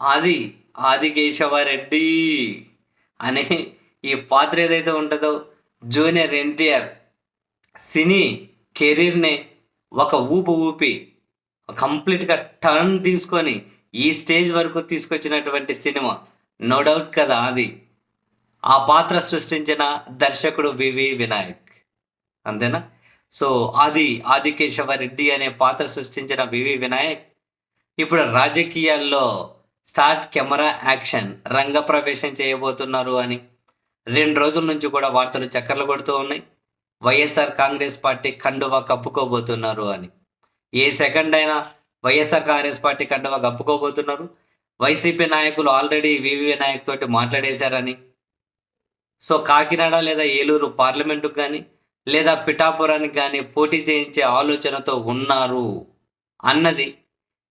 ఆది ఆది కేశవరెడ్డి అనే ఈ పాత్ర ఏదైతే ఉంటుందో జూనియర్ ఎన్టీఆర్ సినీ కెరీర్ని ఒక ఊపు ఊపి కంప్లీట్గా టర్న్ తీసుకొని ఈ స్టేజ్ వరకు తీసుకొచ్చినటువంటి సినిమా. నో డౌట్ కదా అది ఆ పాత్ర సృష్టించిన దర్శకుడు వివి వినాయక్. అంతేనా? సో ఆది ఆదికేశవ రెడ్డి అనే పాత్ర సృష్టించిన వివి వినాయక్ ఇప్పుడు రాజకీయాల్లో స్టార్ట్ కెమెరా యాక్షన్ రంగ ప్రవేశం చేయబోతున్నారు అని. రెండు రోజుల నుంచి కూడా వార్తలు చక్కర్లు కొడుతూ ఉన్నాయి. వైఎస్ఆర్ కాంగ్రెస్ పార్టీ కండువా కప్పుకోబోతున్నారు అని. ఏ సెకండ్ అయినా వైఎస్ఆర్ కాంగ్రెస్ పార్టీ కండువా కప్పుకోబోతున్నారు. వైసీపీ నాయకులు ఆల్రెడీ వివి వినాయక్ తోటి మాట్లాడేశారని. సో కాకినాడ లేదా ఏలూరు పార్లమెంటుకు కానీ లేదా పిఠాపురానికి కానీ పోటీ చేయించే ఆలోచనతో ఉన్నారు అన్నది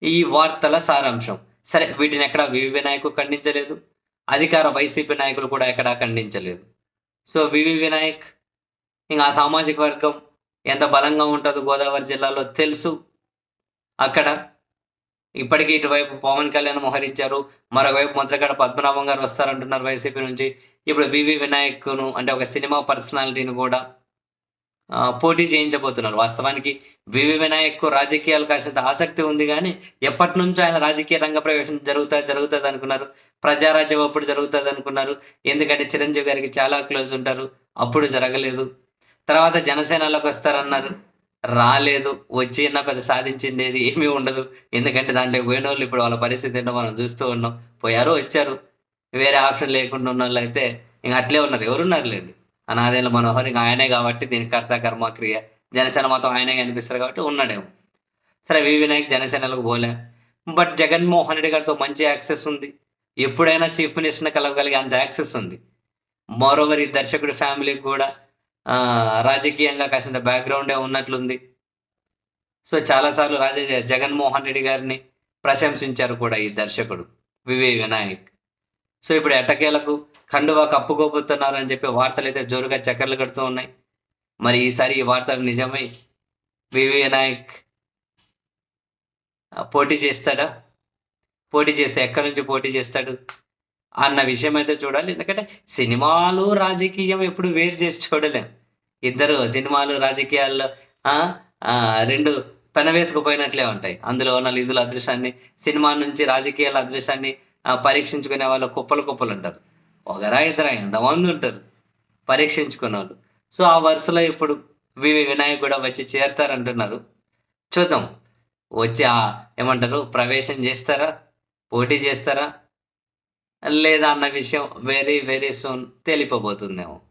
ఈ వార్తల సారాంశం. సరే వీటిని ఎక్కడ వివి వినాయకు ఖండించలేదు. అధికార వైసీపీ నాయకులు కూడా ఎక్కడా ఖండించలేదు. సో వివి వినాయక్ ఇంకా ఆ సామాజిక వర్గం ఎంత బలంగా ఉంటుందో గోదావరి జిల్లాలో తెలుసు. అక్కడ ఇప్పటికీ ఇటువైపు పవన్ కళ్యాణ్ మోహరించారు. మరోవైపు మంత్రిగడ పద్మనాభం గారు వస్తారంటున్నారు వైసీపీ నుంచి. ఇప్పుడు వివి వినాయక్ను అంటే ఒక సినిమా పర్సనాలిటీని కూడా పోటీ చేయించబోతున్నారు. వాస్తవానికి వివి వినాయక్ రాజకీయాలు కాసేంత ఆసక్తి ఉంది కానీ ఎప్పటి నుంచో ఆయన రాజకీయ రంగ ప్రవేశం జరుగుతా జరుగుతుంది అనుకున్నారు ప్రజారాజ్యం అప్పుడు జరుగుతుంది అనుకున్నారు ఎందుకంటే చిరంజీవి గారికి చాలా క్లోజ్ ఉంటారు. అప్పుడు జరగలేదు. తర్వాత జనసేనలోకి వస్తారన్నారు. రాలేదు. వచ్చి నాకు పెద్ద సాధించింది ఏది ఏమీ ఉండదు. ఎందుకంటే దాంట్లో పోయిన వాళ్ళు ఇప్పుడు వాళ్ళ పరిస్థితి ఏంటో మనం చూస్తూ ఉన్నాం. పోయారు వచ్చారు. వేరే ఆప్షన్ లేకుండా ఉన్న వాళ్ళు అయితే ఇంక అట్లే ఉన్నారు. ఎవరున్నారు లేండి అనాదేళ్ళ మనోహర్ ఇంకా ఆయనే కాబట్టి దీనికి కర్త కర్మ క్రియ. జనసేన మొత్తం ఆయనే కనిపిస్తారు కాబట్టి ఉన్నాడేమో. సరే వి వినాయక్ జనసేనలకు పోలే. బట్ జగన్మోహన్ రెడ్డి గారితో మంచి యాక్సెస్ ఉంది. ఎప్పుడైనా చీఫ్ మినిస్టర్ని కలవగలిగే అంత యాక్సెస్ ఉంది. మరోవరి ఈ దర్శకుడి ఫ్యామిలీకి కూడా రాజకీయంగా కాసింత బ్యాక్గ్రౌండే ఉన్నట్లుంది. సో చాలాసార్లు రాజ జగన్మోహన్ రెడ్డి గారిని ప్రశంసించారు కూడా ఈ దర్శకుడు వివే వినాయక్. సో ఇప్పుడు ఎట్టకేలకు కండువా కప్పుకోబోతున్నారు అని చెప్పి వార్తలు అయితే జోరుగా చక్కర్లు కడుతూ ఉన్నాయి. మరి ఈసారి ఈ వార్తలు నిజమై? వివి వినాయక్ పోటీ చేస్తాడా? పోటీ చేస్తే ఎక్కడి నుంచి పోటీ చేస్తాడు? అన్న విషయం అయితే చూడాలి. ఎందుకంటే సినిమాలు రాజకీయం ఎప్పుడు వేరు చేసి చూడలేం. ఇద్దరు సినిమాలు రాజకీయాల్లో రెండు పెనవేసుకుపోయినట్లే ఉంటాయి. అందులో ఉన్న నిధుల అదృశ్యాన్ని సినిమా నుంచి రాజకీయాల అదృశ్యాన్ని పరీక్షించుకునే వాళ్ళు కుప్పలు కుప్పలు ఉంటారు. ఒకరా ఇద్దరా ఎంతమంది ఉంటారు? పరీక్షించుకున్న వాళ్ళు. సో ఆ వరుసలో ఇప్పుడు వివి వినాయక్ కూడా వచ్చి చేరతారంటున్నారు. చూద్దాం. వచ్చి ఆ ఏమంటారు ప్రవేశం చేస్తారా? పోటీ చేస్తారా? లేదా అన్న విషయం వెరీ వెరీ సూన్ తెలిపబోతుందేమో.